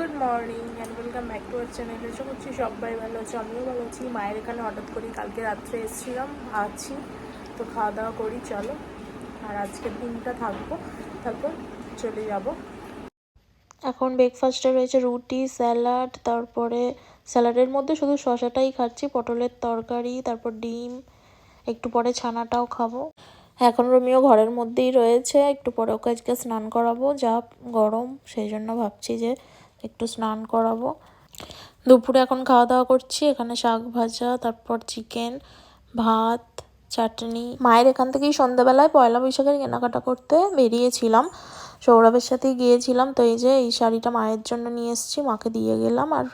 Good morning and welcome back to our channel এসে করছি সবাই ভালো আছে, আমিও ভালো আছি। মায়ের এখানে হঠাৎ করি কালকে রাত্রে এসেছিলাম, আছি। তো খাওয়া দাওয়া করি, চলো। আর আজকের দিনটা থাকব, তারপর চলে যাব। এখন ব্রেকফাস্টে রয়েছে রুটি স্যালাড তারপরে স্যালাডের মধ্যে শুধু শশাটাই খাচ্ছি, পটলের তরকারি, তারপর ডিম, একটু পরে ছানাটাও খাব। এখন রোমিও ঘরের মধ্যেই রয়েছে, একটু পরে ওকে আজকে স্নান করাবো, যা গরম, সেই জন্য ভাবছি যে একটু স্নান করাবো। দুপুরে এখন খাওয়া দাওয়া করছি, এখানে শাক ভাজা, তারপর চিকেন, ভাত, চাটনি। মায়ের এখান থেকেই সন্ধ্যাবেলায় পয়লা বৈশাখের কেনাকাটা করতে বেরিয়েছিলাম। সৌরভের সাথেই গিয়েছিলাম, তো এই যে এই শাড়িটা মায়ের জন্য নিয়ে এসেছি, মাকে দিয়ে গেলাম। আর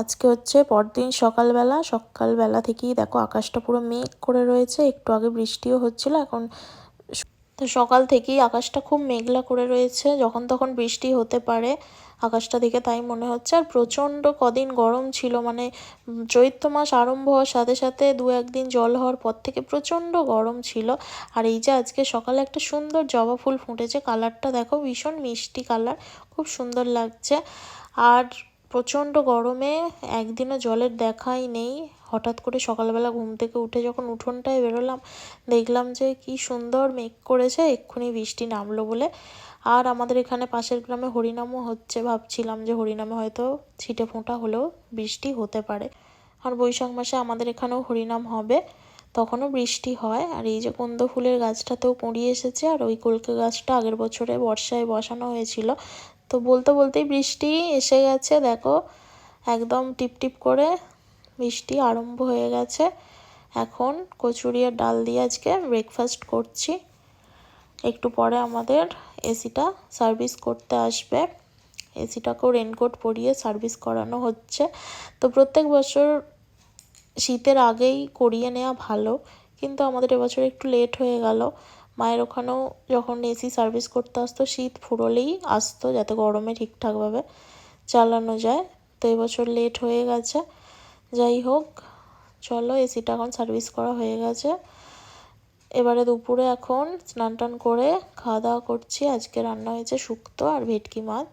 আজকে হচ্ছে পরদিন সকালবেলা সকালবেলা থেকেই দেখো আকাশটা পুরো মেঘ করে রয়েছে, একটু আগে বৃষ্টিও হচ্ছিল, এখন তো সকাল থেকেই আকাশটা খুব মেঘলা করে রয়েছে। যখন তখন বৃষ্টি হতে পারে আকাশটা দেখে তাই মনে হচ্ছে। আর প্রচণ্ড কদিন গরম ছিল মানে চৈত্র মাস আরম্ভ হওয়ার সাথে সাথে দু একদিন জল হওয়ার পর থেকে প্রচণ্ড গরম ছিল। আর এই যে আজকে সকালে একটা সুন্দর জবা ফুল ফুটেছে, কালারটা দেখো ভীষণ মিষ্টি কালার, খুব সুন্দর লাগছে। আর প্রচণ্ড গরমে একদিনও জলের দেখাই নেই। হঠাৎ করে সকালবেলা ঘুম থেকে উঠে যখন উঠোনটায় বেরোলাম, দেখলাম যে কি সুন্দর মেঘ করেছে, এক্ষুনি বৃষ্টি নামলো বলে। আর আমাদের এখানে পাশের গ্রামে হরিনামও হচ্ছে, ভাবছিলাম যে হরিনামে হয়তো ছিটে ফোঁটা হলেও বৃষ্টি হতে পারে। আর বৈশাখ মাসে আমাদের এখানেও হরিনাম হবে, তখনও বৃষ্টি হয়। আর এই যে কুন্দ ফুলের গাছটাতেও পড়িয়ে এসেছে, আর ওই কলকে গাছটা আগের বছরে বর্ষায় বসানো হয়েছিল তো বলতে বলতেই বৃষ্টি এসে গেছে, দেখো, একদম টিপ টিপ করে বৃষ্টি আরম্ভ হয়ে গেছে। এখন কচুরি আর ডাল দিয়ে আজকে ব্রেকফাস্ট করছি। একটু পরে আমাদের এসিটা সার্ভিস করতে আসবে। এসিটাকেও রেনকোট পরিয়ে সার্ভিস করানো হচ্ছে। তো প্রত্যেক বছর শীতের আগেই করিয়ে নেওয়া ভালো, কিন্তু আমাদের এবছর একটু লেট হয়ে গেল। মায়ের ওখানেও যখন এসি সার্ভিস করতে আসতো, শীত ফুরোলেই আসতো যাতে গরমে ঠিকঠাকভাবে চালানো যায়। তো এবছর লেট হয়ে গেছে। যাই হোক, চলো এসিটা এখন সার্ভিস করা হয়ে গেছে। এবারে দুপুরে এখন স্নান টান করে খাওয়া দাওয়া করছি। আজকে রান্না হয়েছে শুক্তো আর ভেটকি মাছ।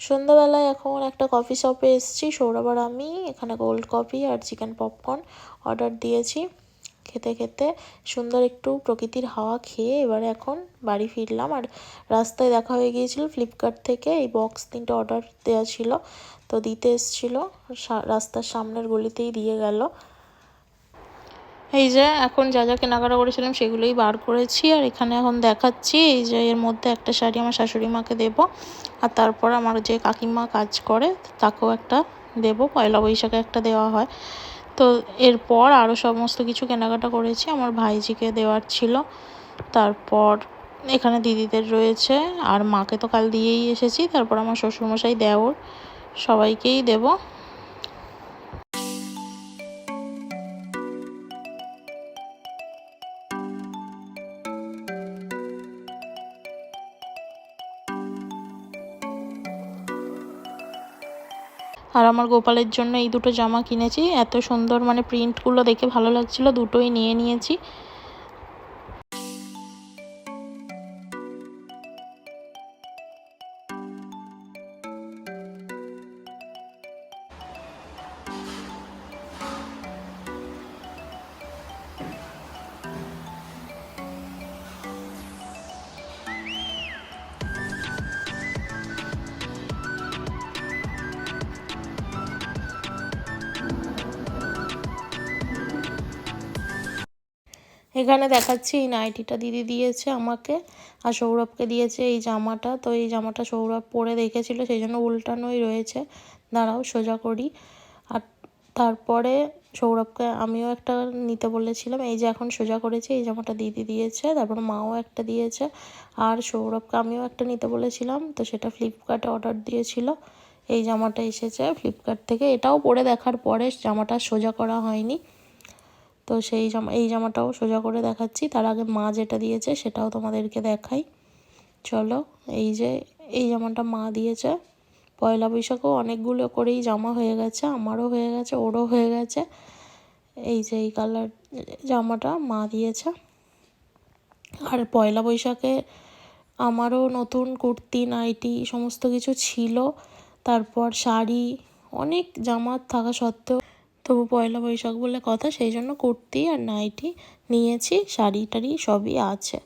সন্ধ্যাবেলায় এখন একটা কফি শপে এসেছি, সৌরভ আর আমি। এখানে গোল্ড কফি আর চিকেন পপকর্ন অর্ডার দিয়েছি। খেতে খেতে সুন্দর একটু প্রকৃতির হাওয়া খেয়ে এবারে এখন বাড়ি ফিরলাম। আর রাস্তায় দেখা হয়ে গিয়েছিল ফ্লিপকার্ট থেকে এই বক্স তিনটে অর্ডার দেওয়া ছিল, তো দিতে এসেছিল। রাস্তার সামনের গলিতেই দিয়ে গেল। এই যে এখন যা যা কেনাকাটা করেছিলাম সেগুলোই বার করেছি। আর এখানে এখন দেখাচ্ছি, এই যে এর মধ্যে একটা শাড়ি আমার শাশুড়ি মাকে দেবো। আর তারপর আমার যে কাকিমা কাজ করে, তাকেও একটা দেবো। পয়লা বৈশাখে একটা দেওয়া হয়। তো এরপর আরও সমস্ত কিছু কেনাকাটা করেছি। আমার ভাইজিকে দেওয়ার ছিল। তারপর এখানে দিদিদের রয়েছে। আর মাকে তো কাল দিয়েই এসেছি। তারপর আমার শ্বশুরমশাই দেওর। সবাইকেই দেবো। আর আমার গোপালের জন্য এই দুটো জামা কিনেছি। এত সুন্দর মানে প্রিন্টগুলো দেখে ভালো লাগছিল। দুটোই নিয়ে নিয়েছি। এখানে দেখাচ্ছি, এই নাইটিটা দিদি দিয়েছে আমাকে আর সৌরভকে দিয়েছে এই জামাটা। তো এই জামাটা সৌরভ পরে দেখেছিল, সেই জন্য উল্টানোই রয়েছে। দাঁড়াও, সোজা করি। আর তারপরে সৌরভকে আমিও একটা নিতে বলেছিলাম, এই যে এখন সোজা করেছি, এই জামাটা দিদি দিয়েছে, তারপর মাও একটা দিয়েছে। আর সৌরভকে আমিও একটা নিতে বলেছিলাম, তো সেটা ফ্লিপকার্টে অর্ডার দিয়েছিল, এই জামাটা এসেছে ফ্লিপকার্ট থেকে। এটাও পরে দেখার পরে জামাটা সোজা করা হয়নি। তো সেই জামা, এই জামাটাও সোজা করে দেখাচ্ছি। তার আগে মা যেটা দিয়েছে সেটাও তোমাদেরকে দেখাই। চলো, এই যে, এই জামাটা মা দিয়েছে। পয়লা বৈশাখেও অনেকগুলো করেই জামা হয়ে গেছে, আমারও হয়ে গেছে, ওরও হয়ে গেছে। এই যে, এই কালার জামাটা মা দিয়েছে। আর পয়লা বৈশাখে আমারও নতুন কুর্তি, নাইটি সমস্ত কিছু ছিল। তারপর শাড়ি, অনেক জামা থাকা সত্ত্বেও তবু পয়লা বৈশাখ বলে কথা, সেই জন্য কুর্তি আর নাইটি নিয়েছি শাড়ি টাড়ি সবই আছে।